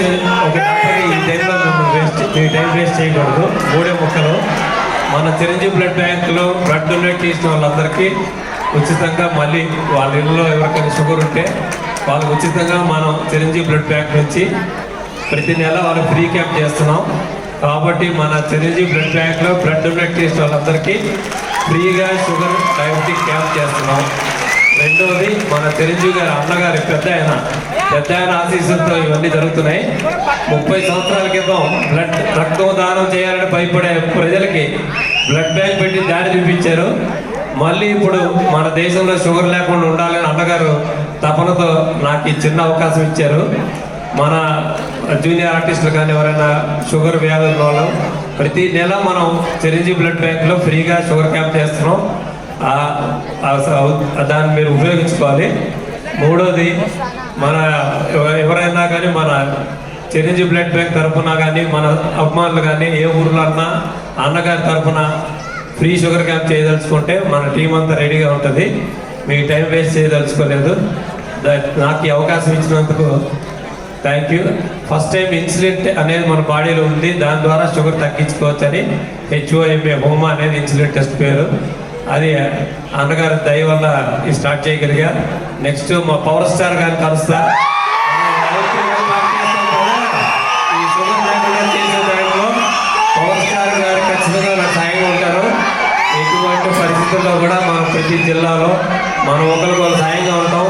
ఒక డాక్టర్ ఈ టైంలో వేస్ట్ మీ టైం వేస్ట్ చేయకూడదు. మూడే ముక్కలు. మన చిరంజీవి బ్లడ్ బ్యాంకులో బ్లడ్ డొనేట్ చేసిన వాళ్ళందరికీ ఉచితంగా మళ్ళీ వాళ్ళ ఇళ్ళలో ఎవరికైనా షుగర్ ఉంటే వాళ్ళకి ఉచితంగా మనం చిరంజీవి బ్లడ్ బ్యాంక్ నుంచి ప్రతి నెల వాళ్ళు ఫ్రీ క్యాంప్ చేస్తున్నాం. కాబట్టి మన చిరంజీవి బ్లడ్ బ్యాంక్లో బ్లడ్ డొనేట్ చేసిన వాళ్ళందరికీ ఫ్రీగా షుగర్ డయాబెటిక్ క్యాంప్ చేస్తున్నాం. రెండవది మన చిరంజీవి గారి అన్నగారి పెద్ద ఆయన. పెద్ద ఆయన ఆశీస్సులతో ఇవన్నీ జరుగుతున్నాయి. ముప్పై సంవత్సరాల క్రితం బ్లడ్ రక్తం దానం చేయాలని భయపడే ప్రజలకి బ్లడ్ బ్యాంక్ పెట్టి దారి చూపించారు. మళ్ళీ ఇప్పుడు మన దేశంలో షుగర్ లేకుండా ఉండాలని అన్నగారు తపనతో నాకు ఈ చిన్న అవకాశం ఇచ్చారు. మన జూనియర్ ఆర్టిస్టులు కానీ ఎవరైనా షుగర్ వ్యాధుల వాళ్ళు ప్రతి నెల మనం చిరంజీవి బ్లడ్ బ్యాంక్లో ఫ్రీగా షుగర్ క్యాంప్ చేస్తున్నాం. దాన్ని మీరు ఉపయోగించుకోవాలి. మూడోది మన ఎవరైనా కానీ మన చిరంజీవి బ్లడ్ బ్యాంక్ తరఫున కానీ మన అభిమానులు కానీ ఏ ఊర్లో అన్నా అన్నగారి తరఫున ఫ్రీ షుగర్ క్యాంప్ చేయదలుచుకుంటే మన టీం అంతా రెడీగా ఉంటుంది. మీకు టైం వేస్ట్ చేయదలుచుకోలేదు. నాకు ఈ అవకాశం ఇచ్చినందుకు thank you first time insulin అనేది మన బాడీలో ఉంది. దాని ద్వారా షుగర్ తగ్గించుకోవచ్చని హెచ్ఓఎంఏ హోమా అనేది ఇన్సులిన్ టెస్ట్ పేరు. అది అన్నగారి దయ వల్ల స్టార్ట్ చేయగలిగా. నెక్స్ట్ మా పవర్ స్టార్ గారు కలుస్తా. పవర్ స్టార్ గారు ఖచ్చితంగా సాయంగా ఉంటారు. ఎటువంటి పరిస్థితుల్లో కూడా మన ప్రతి జిల్లాలో మనం ఒకరికి సాయంగా ఉంటాం.